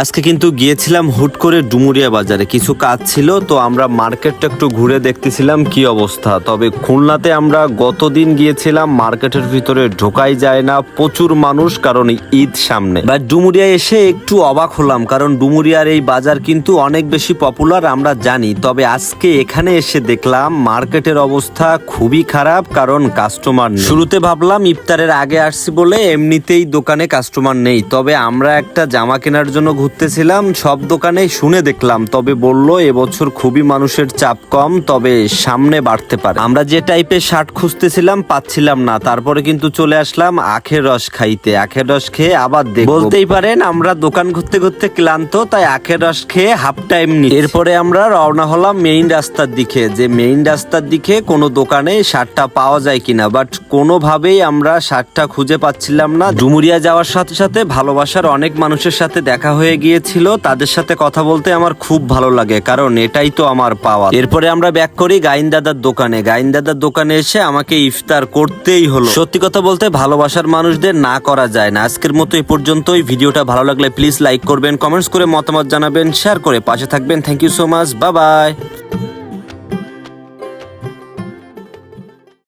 আজকে কিন্তু গিয়েছিলাম হুট করে ডুমুরিয়া বাজারে। কিছু কাজ ছিল, তো আমরা মার্কেটটা একটু ঘুরে দেখতেছিলাম কি অবস্থা। তবে খুলনাতে আমরা গতদিন গিয়েছিলাম, মার্কেটের ভিতরে ঢোকাই যায় না, প্রচুর মানুষ, কারণ ঈদ সামনে। বা ডুমুরিয়া এসে একটু অবাক হলাম, কারণ ডুমুরিয়ার এই বাজার কিন্তু অনেক বেশি পপুলার, আমরা জানি। তবে আজকে এখানে এসে দেখলাম, মার্কেটের অবস্থা খুবই খারাপ, কারণ কাস্টমার শুরুতে ভাবলাম ইফতারের আগে আসছি বলে এমনিতেই দোকানে কাস্টমার নেই। তবে আমরা একটা জামা কেনার জন্য ঘুরতেছিলাম, সব দোকানে শুনে দেখলাম, তবে বলল, এবছর খুবই মানুষের চাপ কম, তবে সামনে বাড়তে পারে। আমরা যে টাইপের শার্ট খুঁজতেছিলাম, পাচ্ছিলাম না। তারপরে কিন্তু চলে আসলাম আখের রস খাইতে। আখের রস খেয়ে আবার দেখ বলতেই পারেন, আমরা দোকান ঘুরতে ঘুরতে ক্লান্ত, তাই আখের রস খেয়ে হাফ টাইম নি এরপরে আমরা রওনা হলাম মেইন রাস্তার দিকে। যে মেইন রাস্তার দিকে কোনো দোকানে শার্টটা পাওয়া যায় কিনা বাট কোনোভাবেই আমরা শার্টটা খুঁজে পাচ্ছিলাম না। ডুমুরিয়া যাওয়ার সাথে সাথে ভালোবাসার অনেক মানুষের সাথে দেখা হয়ে গিয়েছিল, তাদের সাথে কথা বলতে আমার খুব ভালো লাগে, কারণ এটাই তো আমার পাওয়া। এরপরে আমরা ব্যাক করি গাইন দাদার দোকানে। গাইন দাদার দোকানে এসে আমাকে ইফতার করতেই হলো। সত্যি কথা বলতে ভালোবাসার মানুষদের না করা যায় না। আজকের মতো এই পর্যন্তই। ভিডিওটা ভালো লাগলে প্লিজ লাইক করবেন, কমেন্টস করে মতামত জানাবেন, শেয়ার করে পাশে থাকবেন। Thank you so much Babai bye